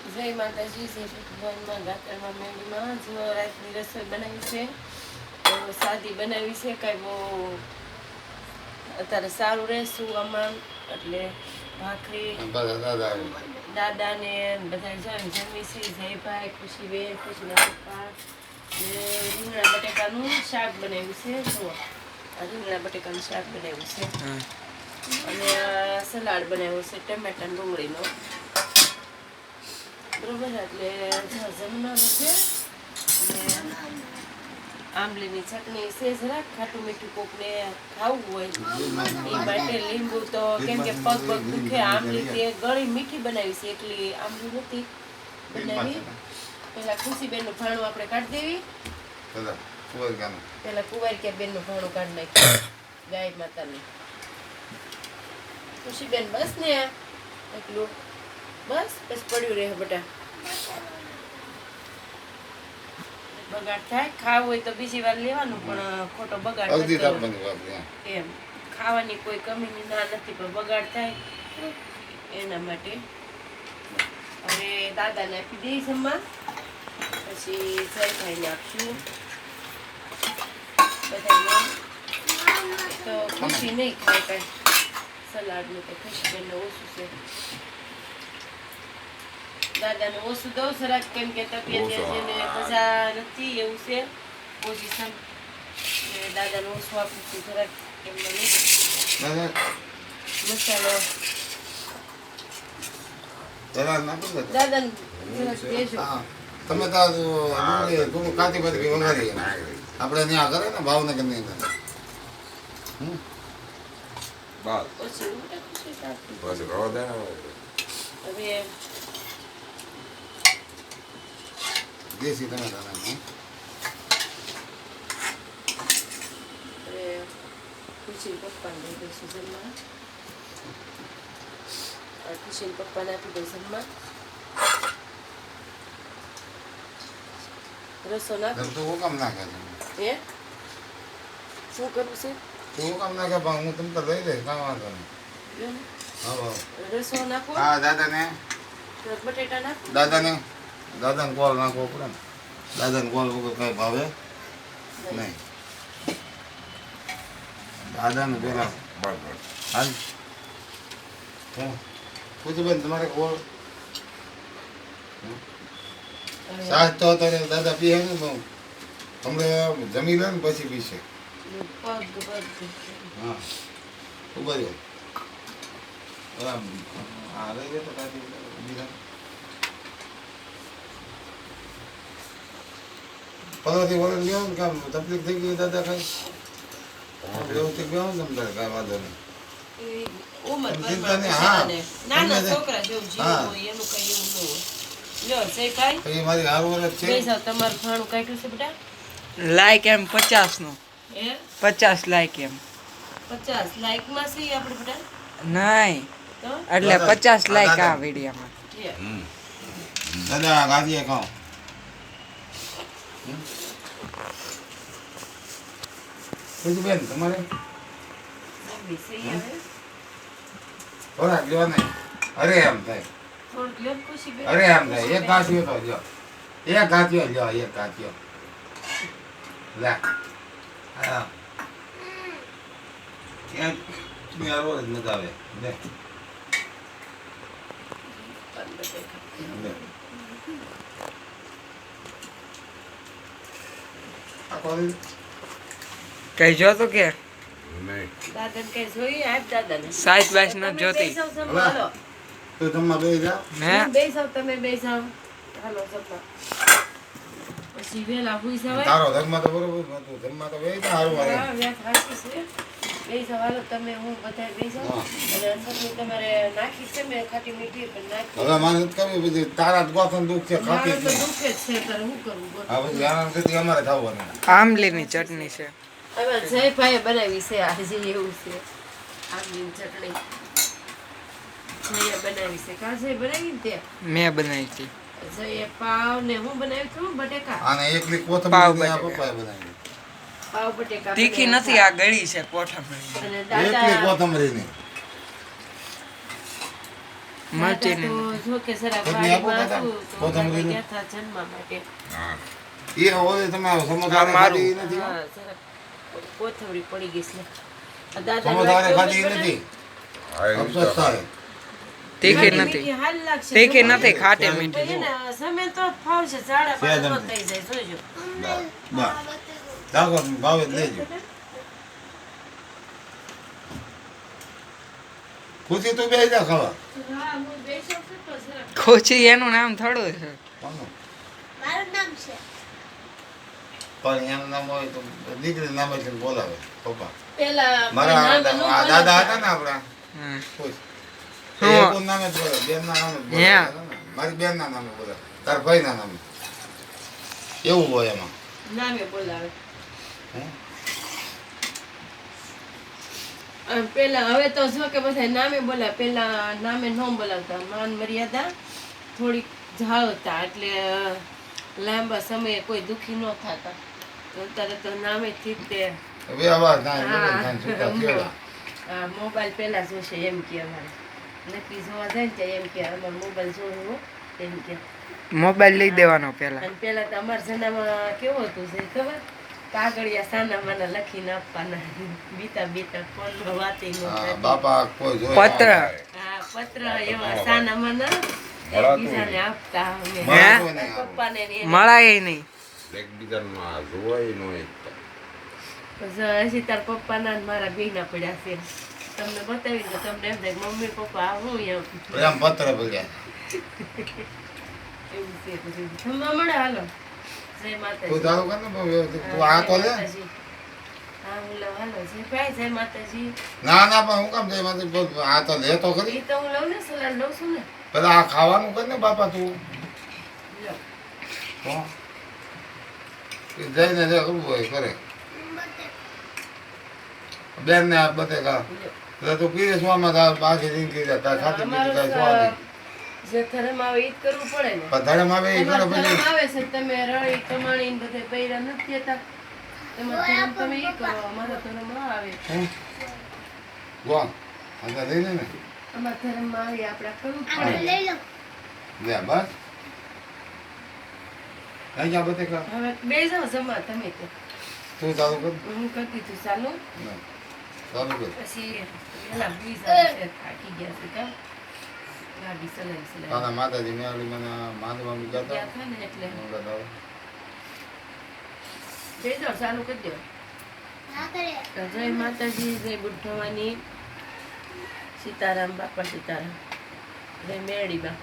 જય માતાજી જય શ્રી ભગવાનમાં ગાતરમાં મેળીમાં જો રાતની રસોઈ બનાવી છે તો સાદી બનાવી છે કાંઈ બહુ અત્યારે સારું રહે સુવામાં એટલે ભાખરી. દાદાને બધા જણ જમી છે જયભાઈ ખુશીબેન ખુશીના પપ્પા ને રીંગણા બટેકાનું શાક બનાવ્યું છે જુઓ આ રીંગણા બટેકાનું શાક બનાવ્યું છે અને સલાડ બનાવ્યું છે ટમેટા ને ડુંગળીનો બરોબર એટલે જમવાનું છે અને આંબલીની ચટણી છે જરાક ખાટું મીઠું કોકને ખાવું હોય એ માટે લીંબુ તો કેમ કે પગ પગ દુખે આંબલી તે ગળી મીઠી બનાવી છે એટલી આંબલી નથી બનાવી. પેલા ખુશીબેનનું ભાણું આપણે કાઢી દેવી. પેલા કુંવારિયા બેનનું ભાણું કાઢી નાખ્યું ગાય માતાનું. ખુશીબેન બસ ને એટલું. બસ બસ પડ્યું રહે બેટા. બગાડ થાય. ખાવું હોય તો બીજી વાર લેવાનું પણ ખોટો બગાડ. એમ. ખાવાની કોઈ કમીની ના નથી પણ બગાડ થાય. એના માટે. હવે દાદાને આપી દઈ જમવા. પછી જયભાઈને આપશું. બધાને તો ખુશી નહીં ખાય કાંઈ. સલાડનું તો ખુશી બેનને ઓછું છે. દાદાને ઓછું દઉં જરાક કેમ કે તબિયત ને મજા નથી એવું છે. પોઝિશન દાદાને ઓછું આપું છું જરાક એમને મસાલો. દાદાને હા. તમે તો આ ડુંગળી ડુંગળી કાચી આપણે ત્યાં કરે ને ભાવનગરની અંદર દે ને હવે દેશી ટમેટા નાખો. હવે ખુશી પપ્પાને દઈ દઈશું જમવા આ ખુશી પપ્પાને આપી દઈ જમવા રસો નાખ ઘર તો હું કામ નાખે છે હે શું કરવું છે તું હું કામ નાખે પણ હું તમ તો લઈ લઈશ કાંઈ વાંધો નહીં લ્યો ને. હા હા. રસો નાખો હા દાદાને બટેટા નાખો દાદાને દાદાને કોલ નાખવો પડે ને. દાદાને કોલ વગર કઈ ભાવે નહીં. દાદાને બાદ હાલ. પૂછું બેન તમારે કોલ? સાસ તો અત્યારે દાદા પીએ ને તો તમને જમી લે ને પછી પીશે હા. ઊભા રહ્યો બરાબર. આ રહી ગયા તો કાઢી પલોથી વળન લ્યો ને કામ તકલીફ થઈ ગઈ દાદા કઈ. વ્યવસ્થિત ગયો ને તમે કાંઈ વાંધો નહીં. તમને- એવું લાઈક એમ પચાસનું પચાસ લાઈક એમ. પચાસ લાઈકમાં છે આપણે બેટા? નહીં. એટલે પચાસ આ લાઈક આ વિડીયોમાં. દાદા ગાંધીએ કહો. બીજું બેન તમારે. થોડાક લ્યો ને અરે એમ થાય. અરે એમ થાય. એક ગાંઠિયો તો લ્યો. એક ગાંઠિયો લ્યો એક ગાંઠિયો. લે. હા. એક મેરો જ મજા આવે લે લે. કઈ કે? જોઈએ આપ દાદાને. સાઈઠ બાઈસ ન જોતી. તો જાઓ. હે? જાઓ, તમે જાઓ. હાલો જમવા. પછી હુઈ જવાય. તારો ધર્મ તો બરોબર નહોતું. જમવા તો જા હારું હારે હા, વ્યાજ સાચી છે. બેસી જાઓ, હાલો તમે હું બધાય બેસી જાઓ. હા. અને ચટણી તમારે નાખી છે મેં ખાટી મીઠી પણ નાખી હવે મારે નથી કરવી બધી તારા જ ગોથન દુઃખ છે ખાતી મારે જ તો નહીં દુખે જ છે તારે શું કરવું બોલ? હા પછી આના સુધી અમારે ખાવાનું આંબલીની ચટણી છે હવે જયભાઈએ બનાવી છે આજે એવું છે આમલીની ચટણી જયે બનાવી છે કાં જય બનાવી ને તે મેં બનાવી હતી જયે પાવ ને હું બનાવી છું બટેકા આને એકલી પાવ કોથમરી આ બટેકા. પપ્પાએ બનાવી પાવ બટેકા તીખી નથી આ ગળી છે કોથમરી અને એકલી દાદા કોથમરીની. મળતી તો જો કે જરા ચટણી આપો વાડીમાં દાદા? હતું, તો કોથમરીની? દાદા ગયા હતા જમવા માટે. હા. એ નથી કોથમરી પડી ગઈ છે. દાદા સમોસા ખાધી નથી? અફસોસ થાય. તીખી નથી. મીઠી તીખી નથી ખાટી મીઠી સમય તો ફાવશે ઝાડા સેજ પાડા ન એમ. થઈ જાય જોજો. બસ. દાખલો ભાવે જ લેજો ખુશી તું બે જા ખાવા હા હું બેસો છું તો જરા ખોચી એનું નામ થોડું છે મારું નામ છે પણ એનું નામ હોય તો દીકરી નામ છે બોલાવે પપ્પા પેલા મારા નામ ન આ દાદા હતા ને આપણા. ખુશ નામે બેન ના નામે. મારી બેન ના નામે બોલાવે તાર ભાઈ ના નામે એવું હોય એમાં નામે બોલાવે પેલા હવે તો જો કે બધા નામે બોલા પેલા નામે ન બોલાવતા. માન મર્યાદા થોડીક જાળવતા એટલે લાંબા સમયે કોઈ દુખી ન થતા. અત્યારે તો નામે થી તે મોબાઈલ પેલા જોશે એમ કે અમારે. નક્કી જોવા જાય ને એમ કે અમારે મોબાઈલ જોવો એમ કે. મોબાઈલ લઈ દેવાનો પેલા. અને પેલા તો અમારા જનામાં કેવું હતું છે ખબર? કાગળિયા સાના માના લખીને આપવાના. બીતા બીતા ફોનમાં વાતે ન હા, થતી. બાપા કોઈ જોઈ પત્ર. હા પત્ર એવા સાના માના આપતા અમે. પપ્પાને મળાય નહીં. એકબીજામાં જોવાય ન હોય હજી તાર પપ્પાના મારા બેયના પડ્યા છે. તમને બતાવી તો તમને એમ થાય મમ્મી પપ્પા આ હું એમ. પ્રેમ પત્ર એવું છે મળે હાલો. જય તું માતાજી તારું કર ને તું આ તો લે. ના ના પણ હું કામ જય માતાજી? આ તો લે તો ખરી. તો હું લઉં ને સલાડ લઉં છું ને. પેલા આ ખાવાનું કર ને બાપા તું. જઈને જે કરવું હોય કરે. બેન ને આ બધે કા તું પીરસવામાં તાર બાકી જિંદગી ખાતી પીતી જે ધર્મ આવે ઈ જ કરવું પડે ને. ધર્મ આવે એ કરે તમારો આવે છે તમે રળી કમાણી ને બધે પૈડા નથી દેતા તમારો ધર્મ તમે ઈ કરો અમારો ધર્મ આવે. હમ? ગો આ તો ને. અમારા ધર્મમાં આવી આપણે કરવું પડે. લઈ લો. લે બસ. અહીંયા બધે કા હવે બે જાવ જમા તમે તો. તું ચાલુ કર. હું કરતી હતી ચાલુ. ચાલુ કર. પછી પેલા બીજા થાકી ગયા છે કાં? ગાડી ચલાવી ચલાવી તારા માતાજી મેળી મને માનવા ગયા ગયા હતા ને એટલે. બે જાઓ ચાલુ કરી દો. ના જય માતાજી જય બુદ્ધ ભવાની. સીતારામ બાપા સીતારામ. જય મેળી મેરડીબા